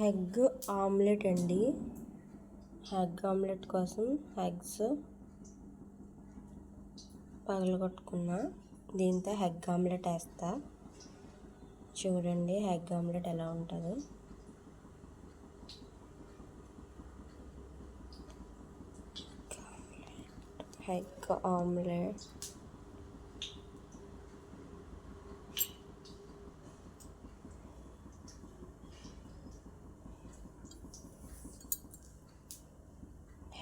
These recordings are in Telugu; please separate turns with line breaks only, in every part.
హెగ్ ఆమ్లెట్ అండి. హెగ్ ఆమ్లెట్ కోసం ఎగ్స్ పగలగొట్టుకున్నా. దీంతో హెగ్ ఆమ్లెట్ వేస్తా. చూడండి హెగ్ ఆమ్లెట్ ఎలా ఉంటుందో. Egg omelette.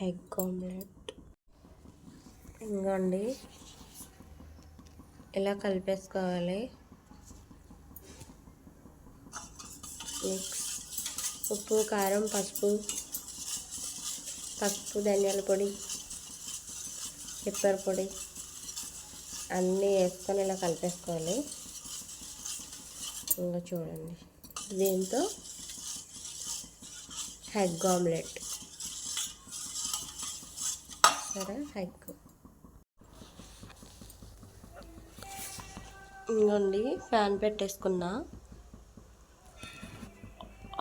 ఎగ్ ఆమ్లెట్ ఇంకోండి ఇలా కలిపేసుకోవాలి? మిక్స్ ఉప్పు కారం పసుపు పసుపు ధనియాల పొడి పెప్పర్ పొడి అన్నీ వేసుకొని ఇలా కలిపేసుకోవాలి. ఇంకా చూడండి. దీంతో ఎగ్ ఆమ్లెట్ సరే ఎగ్ ఇంకోండి ఫ్యాన్ పెట్టేసుకున్నా.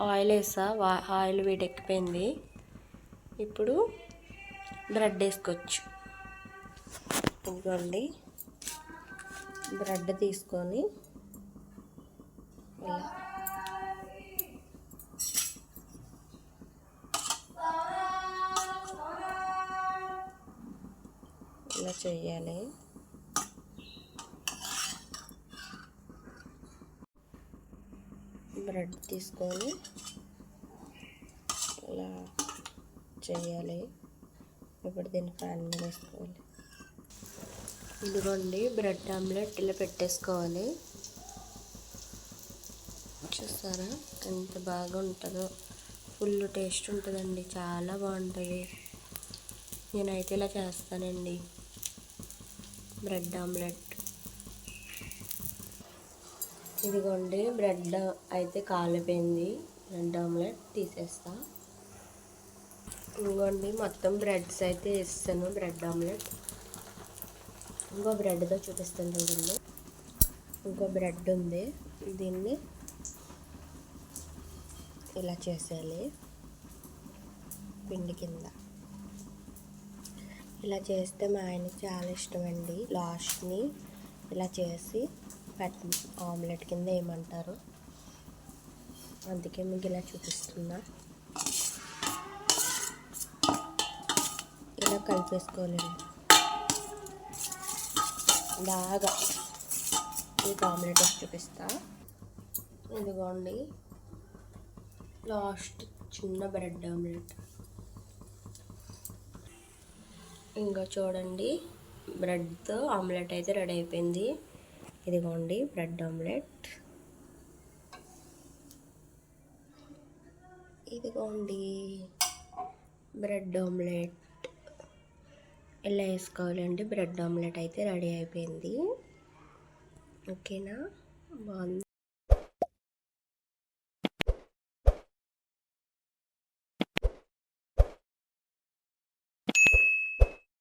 ఆయిల్ వేసా ఆయిల్ వేడెక్కిపోయింది. ఇప్పుడు బ్రెడ్ వేసుకోవచ్చు. ఇంకోండి బ్రెడ్ తీసుకొని ఇలా ఇలా చేయాలి బ్రెడ్ తీసుకొని ఇలా చేయాలి ఇప్పుడు దీన్ని ఫ్యాన్ మీద వేసుకోవాలి. ఇదిగోండి బ్రెడ్ ఆమ్లెట్ ఇలా పెట్టేసుకోవాలి. చూస్తారా ఎంత బాగా ఉంటుందో ఫుల్ టేస్ట్ ఉంటుందండి చాలా బాగుంటుంది. నేనైతే ఇలా చేస్తానండి. Bread omelette. ఇదిగోండి బ్రెడ్ అయితే కాలిపోయింది. బ్రెడ్ ఆమ్లెట్ తీసేస్తా. ఇదిగోండి మొత్తం బ్రెడ్స్ అయితే వేస్తాను బ్రెడ్ ఆమ్లెట్. ఇంకో బ్రెడ్తో చూపిస్తాను చూడండి. ఇంకో బ్రెడ్ ఉంది. దీన్ని ఇలా చేసేయాలి. పిండి కింద. ఇలా చేస్తే మా ఆయనకి చాలా ఇష్టం అండి లాస్ట్ని ఇలా చేసి పెట్ ఆమ్లెట్ కింద వేయమంటారు అందుకే మీకు ఇలా చూపిస్తున్నా. ఇలా కలిపేసుకోవాలండి. బాగా మీకు ఆమ్లెట్ చూపిస్తా. ఇదిగోండి. లాస్ట్ చిన్న బ్రెడ్ ఆమ్లెట్. ఇంకా చూడండి. బ్రెడ్తో ఆమ్లెట్ అయితే రెడీ అయిపోయింది. ఇదిగోండి బ్రెడ్ ఆమ్లెట్. ఇదిగోండి బ్రెడ్ ఆమ్లెట్. ఇలా వేసుకోవాలండి బ్రెడ్ ఆమ్లెట్ అయితే రెడీ అయిపోయింది. ఓకేనా? బాగుంది.